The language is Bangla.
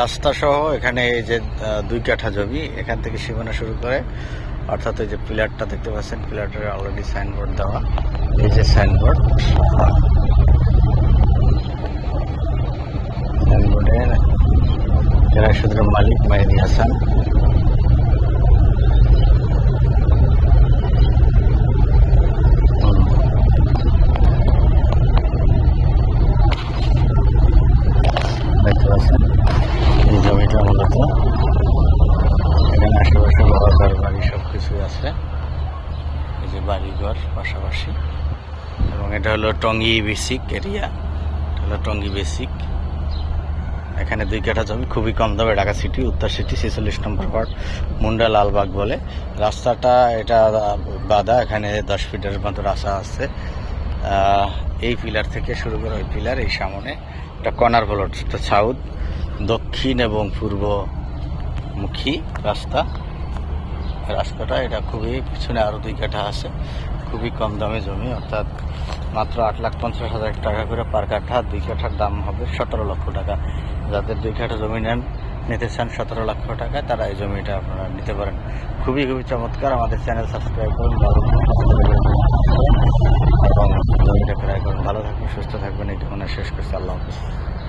রাস্তা সহ এখানে এই যে দুই কাঠা জমি, এখান থেকে সীমানা শুরু করে, অর্থাৎ এই যে পিলারটা দেখতে পাচ্ছেন, পিলারটার অলরেডি সাইনবোর্ড দেওয়া। এই যে সাইনবোর্ড সাইনবোর্ডের জেলা মালিক মাহিদি হাসান। কিছুই আছে। এই যে বাড়িঘর পাশাপাশি। এবং এটা হলো টঙ্গি বেসিক এরিয়া। এটা হলো টঙ্গী বেসিক। এখানে দুই কাঠা জমি, খুবই কম দামে ঢাকা সিটি, উত্তর সিটি, ছেচল্লিশ নম্বর ওয়ার্ড, মুন্ডা লালবাগ বলে। রাস্তাটা এটা বাদা এখানে দশ ফিটের মতো রাস্তা আছে। এই পিলার থেকে শুরু করে ওই পিলার, এই সামনে। এটা কর্নার প্লট এটা সাউথ দক্ষিণ এবং পূর্বমুখী রাস্তা। রাস্তাটা, এটা খুবই পিছনে আরও দুই কাঠা আছে। খুবই কম দামে জমি, অর্থাৎ মাত্র আট লাখ পঞ্চাশ হাজার টাকা করে পার কাঠা। দুই কাঠার দাম হবে সতেরো লক্ষ টাকা। যাদের দুই কাঠা জমি নেন, নিতে চান সতেরো লক্ষ টাকা, তারা এই জমিটা আপনারা নিতে পারেন। খুবই খুবই চমৎকার। আমাদের চ্যানেল সাবস্ক্রাইব করুন এবং জমিটা ক্রয় করুন। ভালো থাকবেন সুস্থ থাকবেন এইটুকুনা শেষ করছি। আল্লাহ হাফিজ।